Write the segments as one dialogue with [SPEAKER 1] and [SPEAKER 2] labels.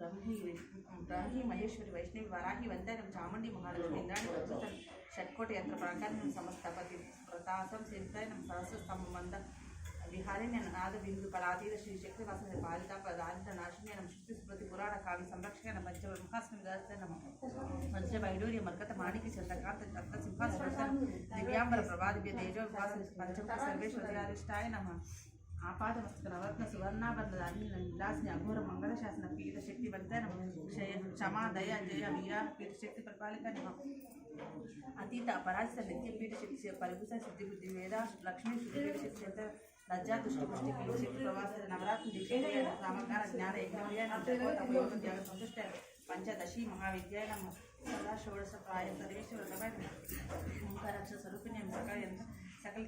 [SPEAKER 1] బ్రహ్మి బ్రహ్మి మహేశ్వరి వైష్ణవి వరాహి వందనం చాముండి మహాలక్ష్మి ఇంద్రాణి వజ్రతం షట్కోటి యంత్ర ప్రాకారం సమస్తపతి ప్రతాసం సింతాయనం సహస్ర సంబంధ విహారిణ్య నాద బిందు కళాతీత శ్రీ శక్తి వసతి పాలిత పదాలిత నాశిని శక్తి స్మృతి పురాణ కావ్య సంరక్షణ నమ పంచ బ్రహ్మాస్మి గాస్తే నమ. పంచ వైడూర్య మర్కత మాణిక్య చంద్రకాంత రత్న సింహాస్వర దివ్యాంబర ప్రభాదివ్య తేజో వికాస పంచముఖ సర్వేశ్వరారిష్టాయ నమ. ఆపాదమస్తక నవరత్న సువర్ణాభరణ దానిల విలాసిని అఘోర మంగళ శాసన పీఠ శక్తి వర్ధన క్షయ క్షమా దయ జయ వీర పీఠ శక్తి పరిపాలిక అతీత అపరాజిత నిత్య పీఠ శక్తి పరిభూత సిద్ధి బుద్ధి వేద లక్ష్మీ శుద్ధి పీఠ శక్తి చేత లజ్జా దుష్టి పుష్టి పీఠ శక్తి ప్రవాస నవరాత్రి దీక్ష రామకార జ్ఞాన యజ్ఞ త్యాగ సంతుష్ట పంచదశి మహావిద్యాయ సదా షోడశ ప్రాయ సర్వేశ్వర ఓంకారాక్ష స్వరూపిణి సకల सकल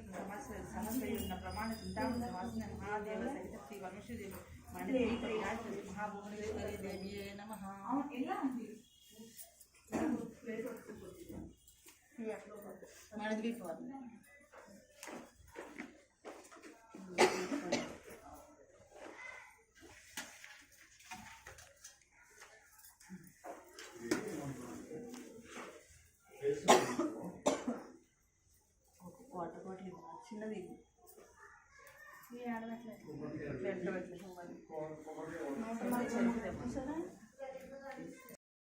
[SPEAKER 1] समस्त प्रमाण चिंता महादेव सहित श्री परमेश्वर मंडले महाभूमि नमः मणद्वीप చిన్నది ఇవ్వు. ఎట్లా పెట్టలేదు